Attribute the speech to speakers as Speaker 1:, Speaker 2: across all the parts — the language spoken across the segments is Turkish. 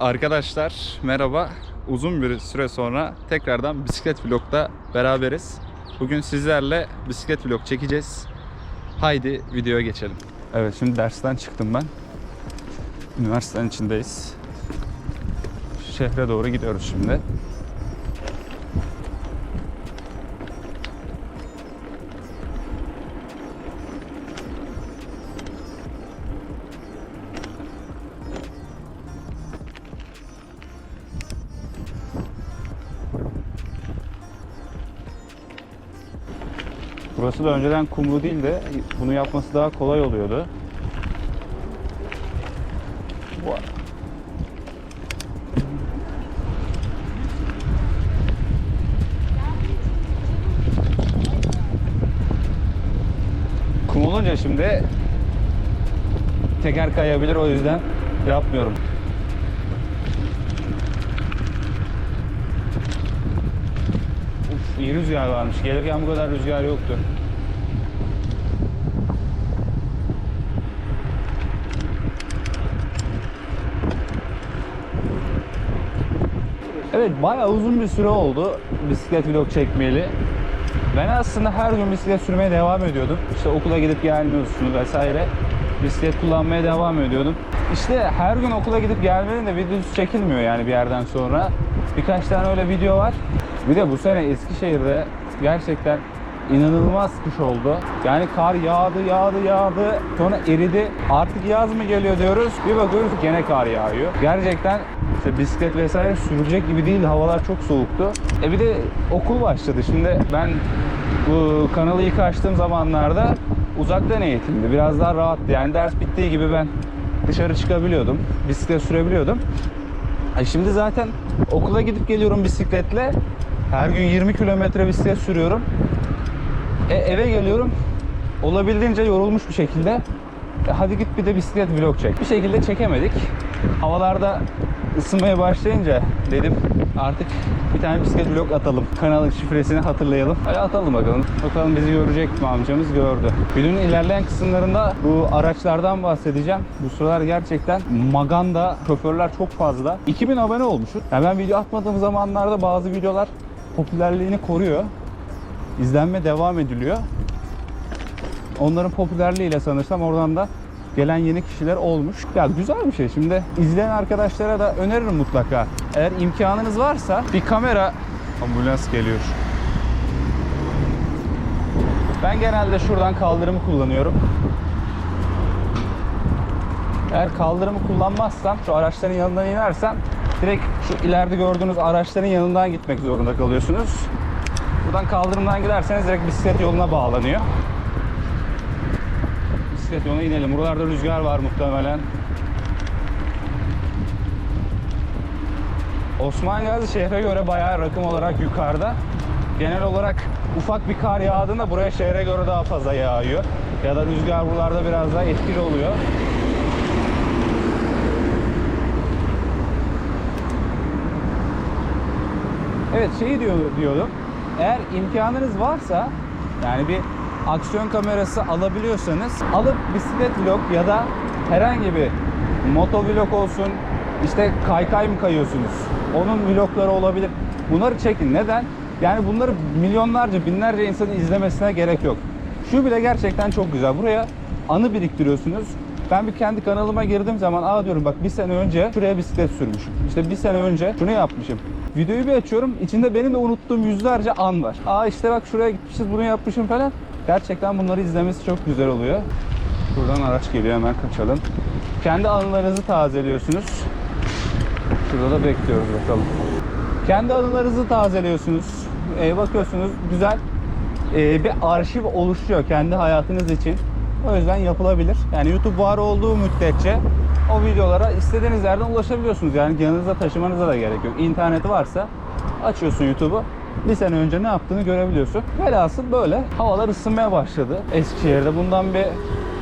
Speaker 1: Arkadaşlar merhaba. Uzun bir süre sonra tekrardan bisiklet vlogda beraberiz. Bugün sizlerle bisiklet vlog çekeceğiz. Haydi videoya geçelim. Evet şimdi dersten çıktım ben. Üniversitenin içindeyiz. Şehre doğru gidiyoruz şimdi. Burası da önceden kumlu değil de bunu yapması daha kolay oluyordu. Kum olunca şimdi teker kayabilir o yüzden yapmıyorum. Uf, iyi rüzgar varmış. Gelirken bu kadar rüzgar yoktu. Evet bayağı uzun bir süre oldu bisiklet vlog çekmeyeli. Ben aslında her gün bisiklet sürmeye devam ediyordum. İşte okula gidip gelmiyorsun vesaire. Bisiklet kullanmaya devam ediyordum. İşte her gün okula gidip gelmenin de videosu çekilmiyor yani bir yerden sonra. Birkaç tane öyle video var. Bir de bu sene Eskişehir'de gerçekten inanılmaz kış oldu. Yani kar yağdı, yağdı, yağdı. Sonra eridi. Artık yaz mı geliyor diyoruz. Bir bakıyoruz gene kar yağıyor. Gerçekten işte bisiklet vesaire sürülecek gibi değil. Havalar çok soğuktu. E bir de okul başladı. Şimdi ben bu kanalı ilk açtığım zamanlarda uzaktan eğitimdi. Biraz daha rahattı. Yani ders bittiği gibi ben dışarı çıkabiliyordum. Bisiklet sürebiliyordum. E şimdi zaten okula gidip geliyorum bisikletle. Her gün 20 kilometre bisiklet sürüyorum. E, eve geliyorum. Olabildiğince yorulmuş bir şekilde. E, hadi git bir de bisiklet vlog çek. Bir şekilde çekemedik. Havalarda ısınmaya başlayınca dedim artık bir tane bisiklet vlog atalım. Kanalın şifresini hatırlayalım. Hadi atalım bakalım. Bakalım bizi görecek mi amcamız gördü. Videonun ilerleyen kısımlarında bu araçlardan bahsedeceğim. Bu sıralar gerçekten Maganda şoförler çok fazla. 2000 abone olmuşuz. Yani ben video atmadığım zamanlarda bazı videolar popülerliğini koruyor. İzlenme devam ediliyor. Onların popülerliğiyle sanırsam oradan da gelen yeni kişiler olmuş. Ya güzel bir şey. Şimdi izleyen arkadaşlara da öneririm mutlaka. Eğer imkanınız varsa bir kamera ambulans geliyor. Ben genelde şuradan kaldırımı kullanıyorum. Eğer kaldırımı kullanmazsam, şu araçların yanından inersem direkt şu ileride gördüğünüz araçların yanından gitmek zorunda kalıyorsunuz. Buradan kaldırımdan giderseniz direkt bisiklet yoluna bağlanıyor. Bisiklet yoluna inelim. Buralarda rüzgar var muhtemelen. Osman Gazi şehre göre bayağı rakım olarak yukarıda. Genel olarak ufak bir kar yağdığında buraya şehre göre daha fazla yağıyor. Ya da rüzgar buralarda biraz daha etkili oluyor. Evet şeyi diyor, diyordum. Eğer imkanınız varsa yani bir aksiyon kamerası alabiliyorsanız alıp bisiklet vlog ya da herhangi bir moto vlog olsun işte kaykay mı kayıyorsunuz? Onun vlogları olabilir. Bunları çekin. Neden? Yani bunları milyonlarca, binlerce insanın izlemesine gerek yok. Şu bile gerçekten çok güzel. Buraya anı biriktiriyorsunuz. Ben bir kendi kanalıma girdiğim zaman aa diyorum bak bir sene önce şuraya bisiklet sürmüşüm. İşte bir sene önce şunu yapmışım. Videoyu bir açıyorum. içinde benim de unuttuğum yüzlerce an var. Aa işte bak şuraya gitmişiz bunu yapmışım falan. Gerçekten bunları izlemesi çok güzel oluyor. Buradan araç geliyor hemen kaçalım. Kendi anılarınızı tazeliyorsunuz. Şurada da bekliyoruz bakalım. Kendi anılarınızı tazeliyorsunuz. Ee, bakıyorsunuz güzel ee, bir arşiv oluşuyor kendi hayatınız için. O yüzden yapılabilir. Yani YouTube var olduğu müddetçe o videolara istediğiniz yerden ulaşabiliyorsunuz. Yani yanınızda taşımanıza da gerek yok. İnterneti varsa açıyorsun YouTube'u. Bir sene önce ne yaptığını görebiliyorsun. Velhasıl böyle. Havalar ısınmaya başladı Eskişehir'de. Bundan bir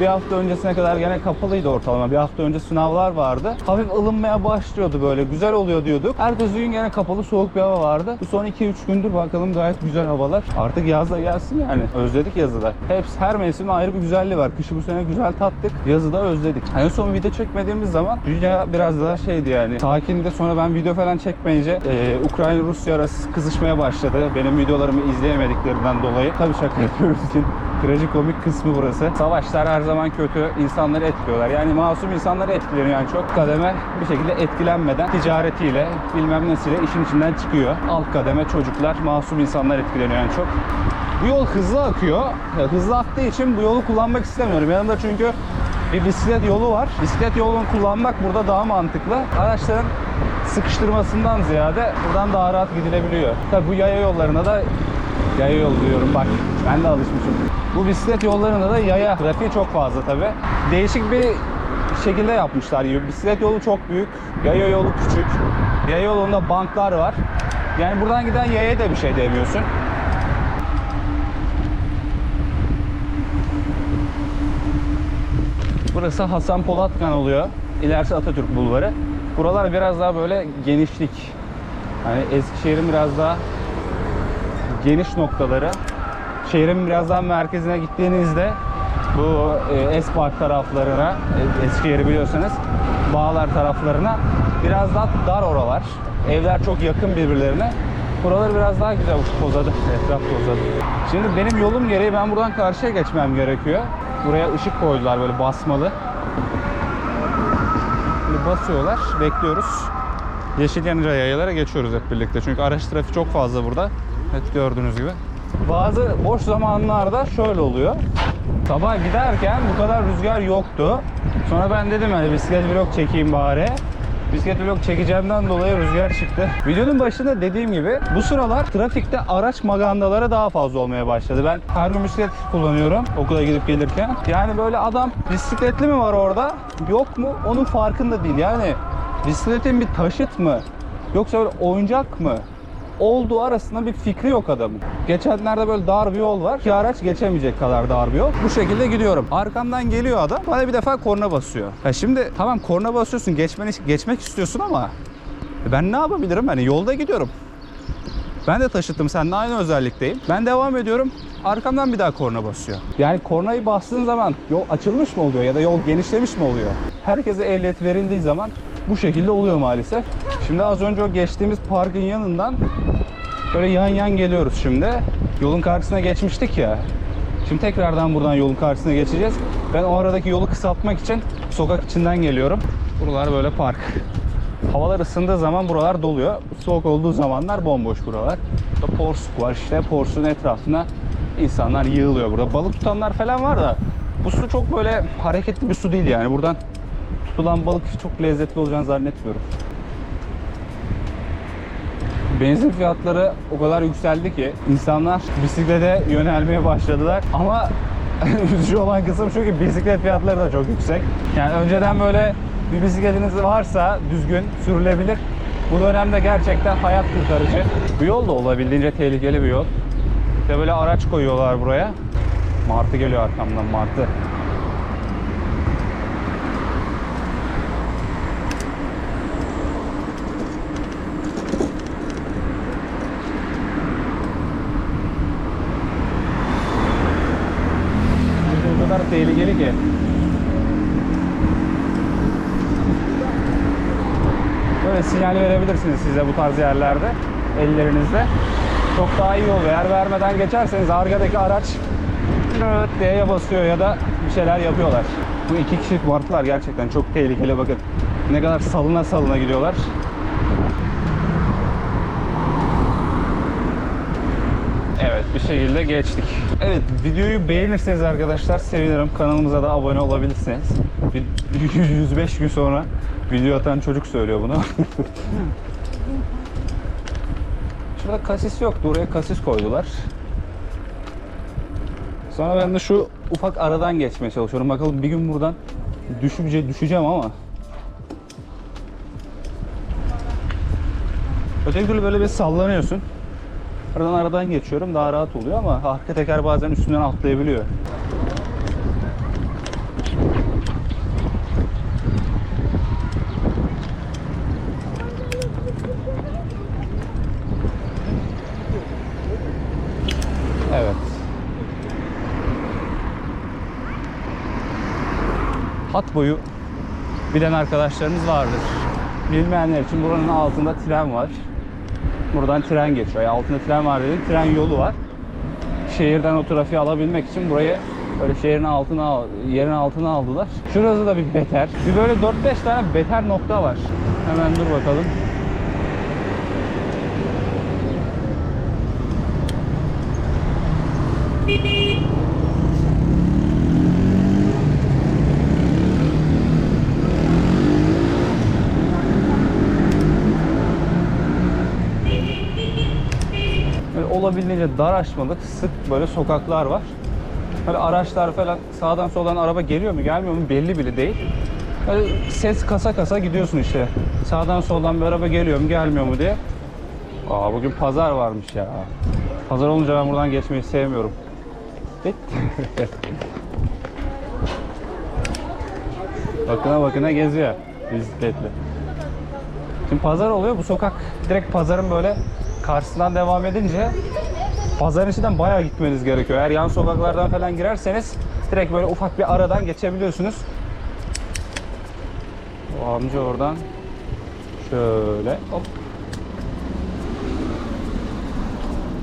Speaker 1: Bir hafta öncesine kadar gene kapalıydı ortalama. Bir hafta önce sınavlar vardı. Hafif ılınmaya başlıyordu böyle. Güzel oluyor diyorduk. Ertesi gün gene kapalı soğuk bir hava vardı. Bu son 2-3 gündür bakalım gayet güzel havalar. Artık yaz da gelsin yani. Özledik yazı da. Hepsi her mevsimin ayrı bir güzelliği var. Kışı bu sene güzel tattık. Yazı da özledik. En son video çekmediğimiz zaman dünya biraz daha şeydi yani. Sakindi sonra ben video falan çekmeyince e, Ukrayna-Rusya arası kızışmaya başladı. Benim videolarımı izleyemediklerinden dolayı. Tabii şaka yapıyoruz trajikomik kısmı burası. Savaşlar her zaman kötü. insanları etkiliyorlar. Yani masum insanları etkileniyor yani çok. Kademe bir şekilde etkilenmeden ticaretiyle bilmem nesiyle işin içinden çıkıyor. Alt kademe çocuklar, masum insanlar etkileniyor yani çok. Bu yol hızlı akıyor. Hızlı aktığı için bu yolu kullanmak istemiyorum. Yanımda çünkü bir bisiklet yolu var. Bisiklet yolunu kullanmak burada daha mantıklı. Araçların sıkıştırmasından ziyade buradan daha rahat gidilebiliyor. Tabi bu yaya yollarına da yaya yol diyorum bak ben de alışmışım. Bu bisiklet yollarında da yaya trafiği çok fazla tabi. Değişik bir şekilde yapmışlar. Bisiklet yolu çok büyük, yaya yolu küçük. Yaya yolunda banklar var. Yani buradan giden yaya da bir şey demiyorsun. Burası Hasan Polatkan oluyor. İlerisi Atatürk Bulvarı. Buralar biraz daha böyle genişlik. Hani Eskişehir'in biraz daha geniş noktaları. Şehrin biraz daha merkezine gittiğinizde bu e, Espark taraflarına, e, Eskişehir'i biliyorsanız Bağlar taraflarına biraz daha dar oralar. Evler çok yakın birbirlerine. Buraları biraz daha güzel uç tozadı. Etraf tozadı. Şimdi benim yolum gereği ben buradan karşıya geçmem gerekiyor. Buraya ışık koydular böyle basmalı. Şimdi basıyorlar, bekliyoruz. Yeşil yanıcı yayalara geçiyoruz hep birlikte. Çünkü araç trafiği çok fazla burada. Evet gördüğünüz gibi. Bazı boş zamanlarda şöyle oluyor. Sabah giderken bu kadar rüzgar yoktu. Sonra ben dedim hani bisiklet vlog çekeyim bari. Bisiklet vlog çekeceğimden dolayı rüzgar çıktı. Videonun başında dediğim gibi bu sıralar trafikte araç magandaları daha fazla olmaya başladı. Ben her gün bisiklet kullanıyorum okula gidip gelirken. Yani böyle adam bisikletli mi var orada yok mu onun farkında değil. Yani bisikletin bir taşıt mı yoksa böyle oyuncak mı olduğu arasında bir fikri yok adamın. Geçenlerde böyle dar bir yol var. ki araç geçemeyecek kadar dar bir yol. Bu şekilde gidiyorum. Arkamdan geliyor adam. Bana bir defa korna basıyor. Ya şimdi tamam korna basıyorsun. Geçmeni, geçmek istiyorsun ama ben ne yapabilirim? Hani yolda gidiyorum. Ben de taşıttım. Seninle aynı özellikteyim. Ben devam ediyorum. Arkamdan bir daha korna basıyor. Yani kornayı bastığın zaman yol açılmış mı oluyor ya da yol genişlemiş mi oluyor? Herkese ehliyet verildiği zaman bu şekilde oluyor maalesef. Şimdi az önce o geçtiğimiz parkın yanından böyle yan yan geliyoruz şimdi. Yolun karşısına geçmiştik ya. Şimdi tekrardan buradan yolun karşısına geçeceğiz. Ben o aradaki yolu kısaltmak için sokak içinden geliyorum. Buralar böyle park. Havalar ısındığı zaman buralar doluyor. Soğuk olduğu zamanlar bomboş buralar. Porsuk var işte. Porsuğun etrafına insanlar yığılıyor burada. Balık tutanlar falan var da bu su çok böyle hareketli bir su değil yani. Buradan tutulan balık çok lezzetli olacağını zannetmiyorum. Benzin fiyatları o kadar yükseldi ki insanlar bisiklete yönelmeye başladılar. Ama üzücü olan kısım şu ki bisiklet fiyatları da çok yüksek. Yani önceden böyle bir bisikletiniz varsa düzgün sürülebilir. Bu dönemde gerçekten hayat kurtarıcı. Bu yol da olabildiğince tehlikeli bir yol. İşte böyle araç koyuyorlar buraya. Martı geliyor arkamdan martı. O tehlikeli ki. Böyle sinyal verebilirsiniz size bu tarz yerlerde ellerinizle. Çok daha iyi oluyor. Eğer vermeden geçerseniz arkadaki araç nöt diye basıyor ya da bir şeyler yapıyorlar. Bu iki kişilik martılar gerçekten çok tehlikeli bakın. Ne kadar salına salına gidiyorlar. Evet bir şekilde geçtik. Evet videoyu beğenirseniz arkadaşlar sevinirim. Kanalımıza da abone olabilirsiniz. Bir 105 gün sonra video atan çocuk söylüyor bunu. Şurada kasis yoktu. Oraya kasis koydular. Sonra ben de şu ufak aradan geçmeye çalışıyorum. Bakalım bir gün buradan düşünce düşeceğim ama. Öteki türlü böyle bir sallanıyorsun. Aradan aradan geçiyorum daha rahat oluyor ama arka teker bazen üstünden atlayabiliyor. Evet. Hat boyu bilen arkadaşlarımız vardır. Bilmeyenler için buranın altında tren var. Buradan tren geçiyor. Yani altında tren var dedim. Tren yolu var. Şehirden o trafiği alabilmek için burayı böyle şehrin altına al- yerin altına aldılar. Şurası da bir beter. Bir böyle 4-5 tane beter nokta var. Hemen dur bakalım. Böyle olabildiğince dar açmalık, sık böyle sokaklar var. Böyle araçlar falan sağdan soldan araba geliyor mu gelmiyor mu belli bile değil. Böyle ses kasa kasa gidiyorsun işte. Sağdan soldan bir araba geliyor mu gelmiyor mu diye. Aa bugün pazar varmış ya. Pazar olunca ben buradan geçmeyi sevmiyorum. Bakına bakına geziyor bisikletle. Şimdi pazar oluyor. Bu sokak direkt pazarın böyle karşısından devam edince pazarın içinden bayağı gitmeniz gerekiyor. Eğer yan sokaklardan falan girerseniz direkt böyle ufak bir aradan geçebiliyorsunuz. O amca oradan şöyle hop.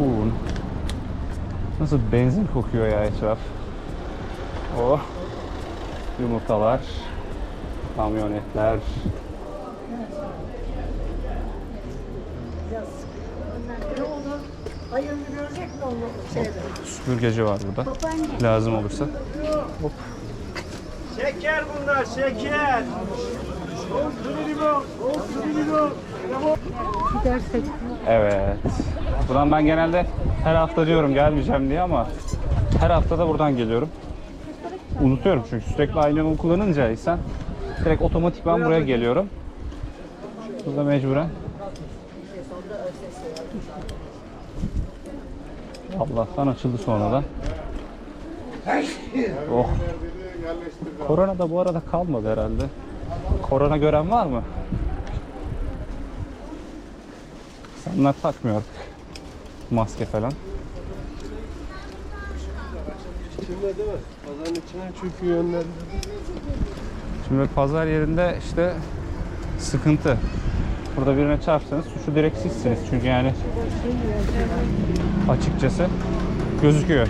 Speaker 1: Uuu. Nasıl benzin kokuyor ya etraf. Oh. Yumurtalar. Kamyonetler.
Speaker 2: Ne olur? Hayırlı görecek mi onu şeyde?
Speaker 1: Süpürgeci var burada. Lazım olursa.
Speaker 3: Şeker bunlar, şeker.
Speaker 2: Gidersek
Speaker 1: Evet. Buradan ben genelde her hafta diyorum gelmeyeceğim diye ama her hafta da buradan geliyorum. Unutuyorum çünkü sürekli aynı yolu kullanınca insan direkt otomatik ben buraya geliyorum. Burada mecburen. Allah'tan açıldı sonradan. Oh. Korona da bu arada kalmadı herhalde. Korona gören var mı? İnsanlar takmıyor artık. Maske falan.
Speaker 3: İçinde değil mi? Pazarın içine çünkü yönler.
Speaker 1: Şimdi pazar yerinde işte sıkıntı. Burada birine çarpsanız suçu direkt sizsiniz. Çünkü yani açıkçası gözüküyor.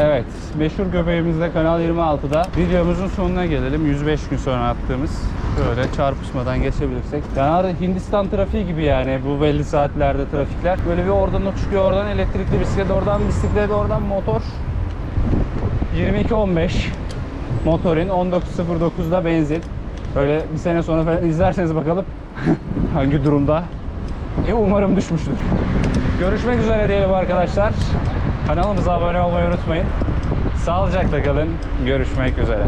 Speaker 1: Evet, meşhur göbeğimizde Kanal 26'da videomuzun sonuna gelelim. 105 gün sonra attığımız böyle çarpışmadan geçebilirsek. Yani Hindistan trafiği gibi yani bu belli saatlerde trafikler. Böyle bir oradan o çıkıyor, oradan elektrikli bisiklet, oradan bisiklet, oradan motor. 22.15 motorin, 19.09'da benzin. Böyle bir sene sonra falan izlerseniz bakalım hangi durumda. E umarım düşmüştür. Görüşmek üzere diyelim arkadaşlar. Kanalımıza abone olmayı unutmayın. Sağlıcakla kalın. Görüşmek üzere.